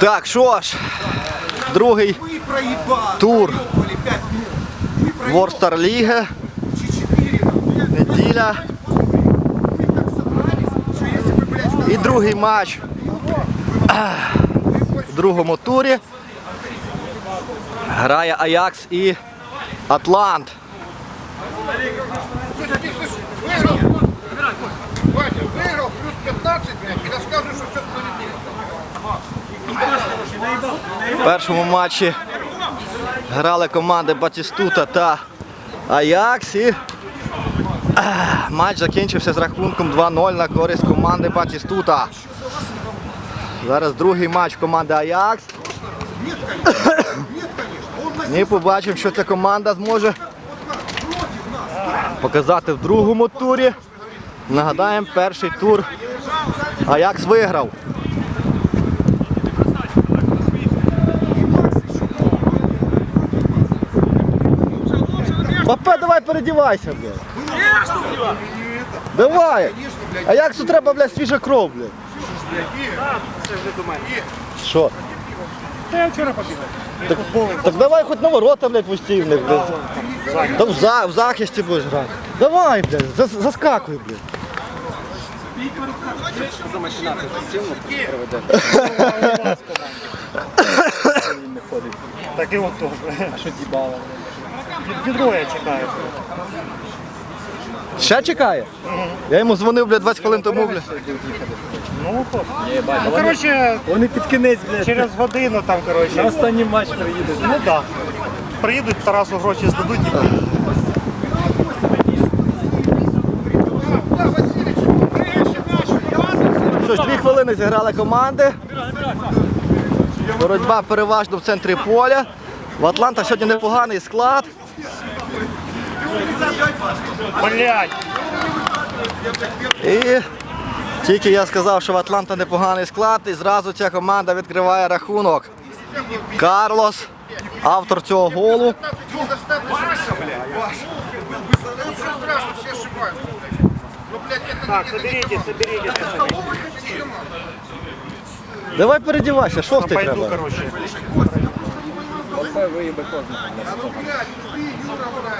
Так, що ж, другий Вы проебали. тур Проебали пять минут. Вы проебали. Ворстар Ліги. Четыре. там. Неділя. Вы так собрались, что если бы, блядь, І другий матч в другому турі. Грає Аякс і Атлант. В першому матчі грали команди Батістута та Аякс. І матч закінчився з рахунком 2-0 на користь команди Батістута. Зараз другий матч команди Аякс. І побачимо, що ця команда зможе показати в другому турі. Нагадаємо, перший тур Аякс виграв. Папе, давай передівайся, блядь. Давай. А як тут треба, блядь, свіжа кров, блядь? Що? Та я вчора побігав. Так, так давай хоч на ворота, блядь, пусти, блядь. Та в, за, в захисті будеш грати. Давай, блядь, зас, заскакуй, блядь. Так і от то. А що дібало? Відро я чекаю. Ще чекає? Я йому дзвонив, блядь, 20 хвилин тому, блядь. Ну, от. Ну, коротше, Вони під кінець, блядь, через годину там, на коротше. останній матч приїдуть. Ну так. Приїдуть, Тарасу гроші здадуть і. Що ж, дві хвилини зіграли команди. Боротьба переважно в центрі поля. В Атланта сьогодні непоганий склад. Блять! І тільки я сказав, що в Атланта непоганий склад, і зразу ця команда відкриває рахунок. Карлос, автор цього голу. Ну, достаточно, блядь, Паша. Ну, все страшно, все ошибаются, блядь. Ну, блядь, это Так, соберіть, соберіть. столовый хотел. Давай передівайся, шостий Пойду, треба. коротше. Виїбе кожного. Ну, блядь, ты, Юра, блядь.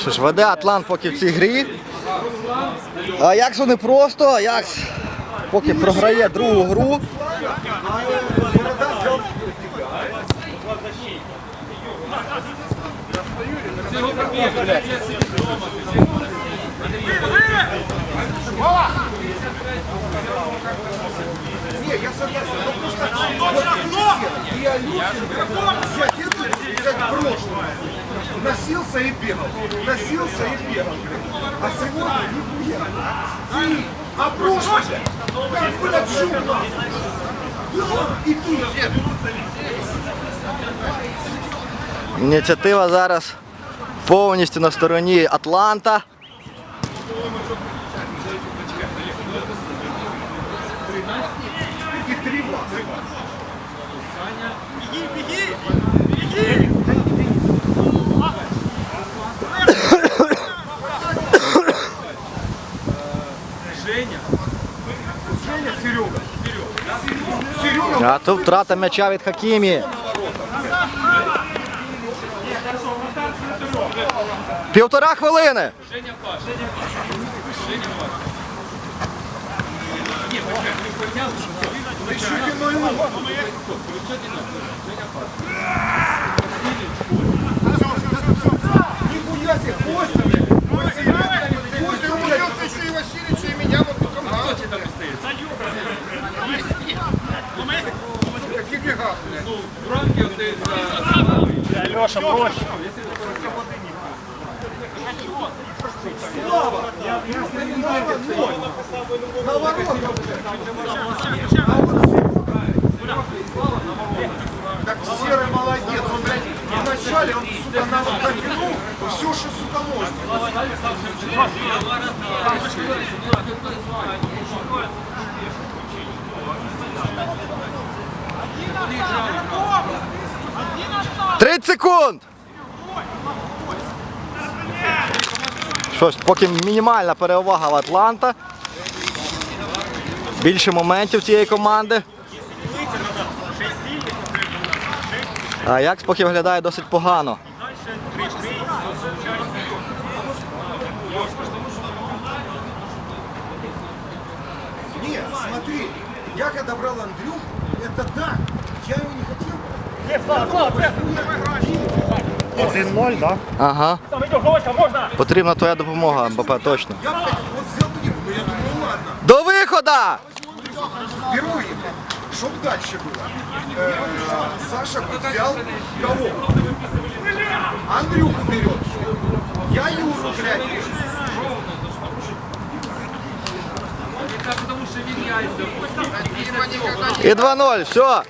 Що ж, веде Атлант поки в цій грі. А як не просто, а як поки програє другу гру. И Алёхин задерживался, как в прошлом. Носился и бегал. Носился и бегал. А сегодня нихуя. Ты, прошлое, как, блядь, шумно. И ты, Ініціатива зараз повністю на стороні Атланта. А тут втрата м'яча від Хакімі. Півтора хвилини. Льоша, проще. На воротах, блядь. Так Серый молодец, он, блядь, вначале он, сука, нам натянул все, что, сука, можно. — 30 секунд! Що ж, поки мінімальна перевага в Атланта. Більше моментів цієї команди. А Аякс поки виглядає досить погано. Нет, смотри, я когда брал Андрюху, это так, я его не. 1-0, да? Ага. Потрібна твоя допомога, МБП, точно. Я, блядь, вот взял бы его, но я думаю, ну ладно, До виходу! беру его. Чтоб дальше было. Э, Саша взял кого? Андрюху берет. Я Юру, блядь. І 2-0, все.